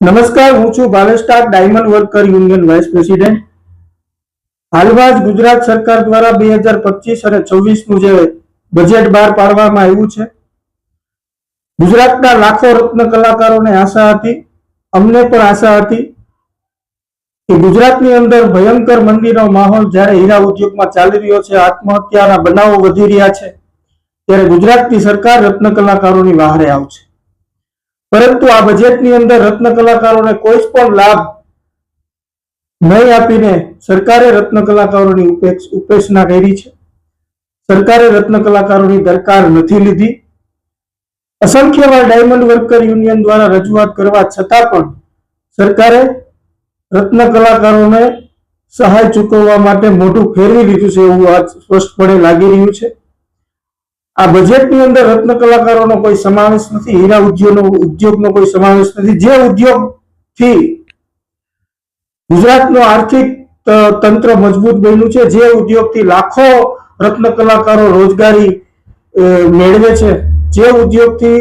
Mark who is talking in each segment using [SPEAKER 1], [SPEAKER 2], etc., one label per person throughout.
[SPEAKER 1] નમસ્કાર, હું છું ભાવેસ્ટાર, diamond worker union vice president. હાલમાં જ ગુજરાત સરકાર દ્વારા બે હજાર પચીસ અને છવ્વીસનું જે બજેટ બહાર પાડવામાં આવ્યું છે. ગુજરાતના લાખો રત્ન કલાકારોને આશા હતી, અમને પણ આશા હતી કે ગુજરાતની અંદર ભયંકર મંદીનો માહોલ જ્યારે હીરા ઉદ્યોગમાં ચાલી રહ્યો છે, આત્મહત્યાના બનાવો વધી રહ્યા છે, ત્યારે ગુજરાતની સરકાર રત્ન કલાકારોની વહારે આવશે. પરંતુ આ બજેટની અંદર રત્ન કલાકારોને કોઈ પણ લાભ નહીં આપીને સરકારે રત્ન કલાકારોની ઉપેક્ષ- ઉપેક્ષા કરી છે. સરકારે રત્ન કલાકારોની દરકાર નથી લીધી. અસંખ્ય વાર ડાયમંડ વર્કર યુનિયન દ્વારા રજૂઆત કરવા છતાં પણ સરકારે રત્ન કલાકારોને સહાય ચૂકવવા માટે મોઢું ફેરવી લીધું છે એવું આ સ્પષ્ટપણે લાગી રહ્યું છે. આ બજેટની અંદર રત્ન કલાકારોનો કોઈ સમાવેશ નથી, હીરા ઉદ્યોગનો ઉદ્યોગનો કોઈ સમાવેશ નથી. જે ઉદ્યોગથી ગુજરાતનો આર્થિક તંત્ર મજબૂત બન્યું છે, જે ઉદ્યોગથી લાખો રત્ન કલાકારો રોજગારી મેળવે છે, જે ઉદ્યોગથી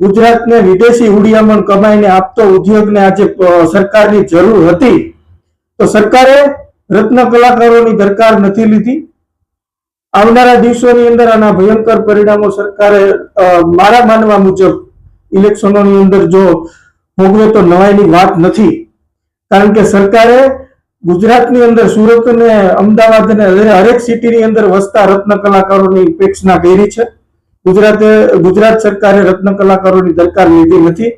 [SPEAKER 1] ગુજરાતને વિદેશી હુડિયામણ કમાઈને આપતો ઉદ્યોગને આજે સરકારની જરૂર હતી. તો સરકારે રત્ન કલાકારોની દરકાર નથી લીધી. આવનારા દિવસોની અંદર આના ભયંકર પરિણામો સરકારે મારા માનવા મુજબ ઇલેક્શનોની અંદર જો ભોગવે તો નવાઈની વાત નથી. કારણ કે સરકારે ગુજરાતની અંદર સુરત અને અમદાવાદ અને હરેક સિટીની અંદર વસતા રત્ન કલાકારોની ઉપેક્ષા કરી છે. ગુજરાતે, ગુજરાત સરકારે રત્ન કલાકારોની દરકાર લીધી નથી.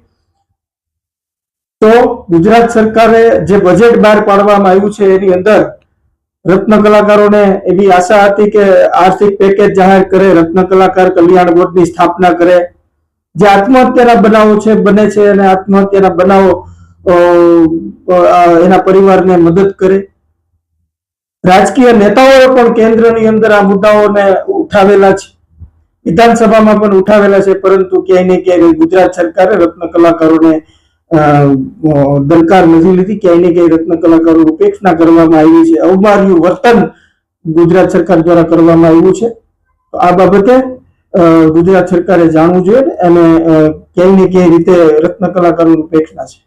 [SPEAKER 1] તો ગુજરાત સરકારે જે બજેટ બહાર પાડવામાં આવ્યું છે એની અંદર રત્ન કલાકારોને એવી આશા હતી કે આર્થિક પેકેજ જાહેર કરે, રત્ન કલાકાર કલ્યાણ બોર્ડની સ્થાપના કરે. જે આત્મહત્યાના બનાવો છે, બને છે અને આત્મહત્યાના બનાવો એના પરિવારને મદદ કરે. રાજકીય નેતાઓએ પણ કેન્દ્રની અંદર આ મુદ્દાઓને ઉઠાવેલા છે. વિધાનસભામાં પણ ઉઠાવેલા છે, પરંતુ ક્યાંય ને ક્યાંય ગુજરાત સરકારે રત્ન કલાકારોને દરકાર નથી લીધી ક્યાંય ને ક્યાંય રત્ન કલાકારો ઉપેક્ષા કરવામાં આવી છે. અવમાર્યું વર્તન ગુજરાત સરકાર દ્વારા કરવામાં આવ્યું છે. આ બાબતે ગુજરાત સરકારે જાણવું જોઈએ અને ક્યાંય ને ક્યાંય રીતે રત્ન કલાકારો ઉપેક્ષા છે.